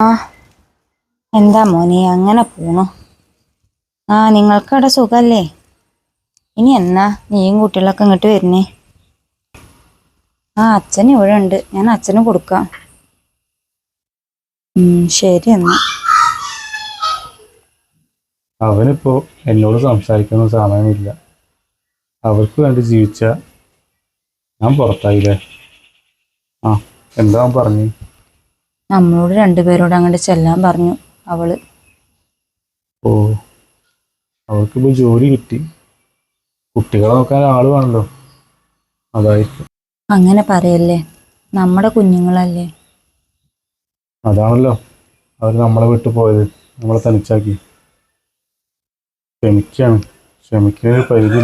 ആ എന്താ മോനെ അങ്ങനെ പോണു. ആ നിങ്ങൾക്കവിടെ സുഖമല്ലേ ഇനി എന്നാ നീയും കുട്ടികളൊക്കെ ഇങ്ങോട്ട് വരുന്നേ. ആ അച്ഛൻ ഇവിടെ ഉണ്ട്. ഞാൻ അച്ഛന് കൊടുക്കാം. ശരി എന്നാ. അവനിപ്പോ എന്നോട് സംസാരിക്കുന്ന സമയമില്ല അവർക്ക് വേണ്ടി ജീവിച്ച ഞാൻ പുറത്തായില്ലേ? ആ എന്താ പറഞ്ഞു? നമ്മളോട് രണ്ടുപേരോട് അങ്ങോട്ട് ചെല്ലാൻ പറഞ്ഞു അവൾ. ഓ അവൾക്കിപ്പോ ജോലി കിട്ടി. കുട്ടികളെ നോക്കാൻ ആൾ വേണല്ലോ. അതായിരിക്കും. അങ്ങനെ പറയല്ലേ? നമ്മുടെ കുഞ്ഞുങ്ങളല്ലേ? അതാണല്ലോ. അവർ നമ്മളെ വിട്ടു പോയത്. നമ്മളെ തനിച്ചാക്കി. ക്ഷമിക്കാണ്. ക്ഷമിക്കുന്ന പരിധി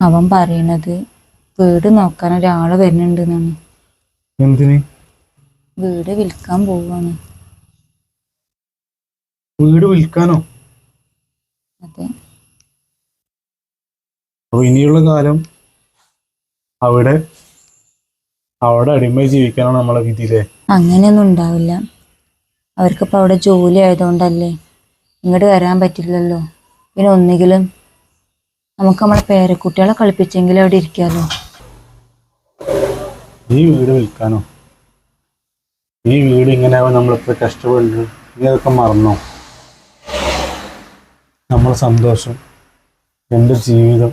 അവൻ പറയണത് വീട് നോക്കാൻ ഒരാൾ വരുന്നുണ്ട് എന്തിന്? വീട് വിൽക്കാൻ പോവാണ്. വീട് വിൽക്കാനോ? അതെ. അപ്പൊ ഇനിയുള്ള കാലം അവിടെ അവിടെ അടിമയായി ജീവിക്കാനാണ് നമ്മളെ വിധിയിലെ അങ്ങനെയൊന്നും ഉണ്ടാവില്ല. അവർക്കിപ്പോൾ അവിടെ ജോലി ആയതുകൊണ്ടല്ലേ ഇങ്ങോട്ട് വരാൻ പറ്റില്ലല്ലോ. പിന്നെ ഒന്നെങ്കിലും നമുക്ക് നമ്മളെ പേരക്കുട്ടികളെ കളിപ്പിച്ചെങ്കിലും അവിടെ ഇരിക്കാമല്ലോ നീ വീട് വിൽക്കാനോ? ഈ വീട് ഇങ്ങനെ നമ്മളിപ്പോ കഷ്ടപ്പെടുന്നത് ഇനി അതൊക്കെ മറന്നോ? നമ്മളെ സന്തോഷം എന്റെ ജീവിതം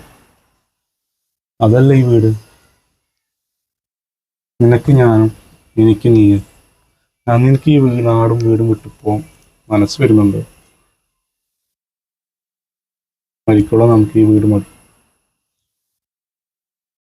അതല്ല ഈ വീട്. നിനക്ക് ഞാനും എനിക്ക് നീ ഞാൻ നിനക്ക് ഈ നാടും വീടും വിട്ടു പോകാൻ മനസ്സ് വരുന്നുണ്ട്. മരിക്കോളം നമുക്ക് ഈ വീട് മതി.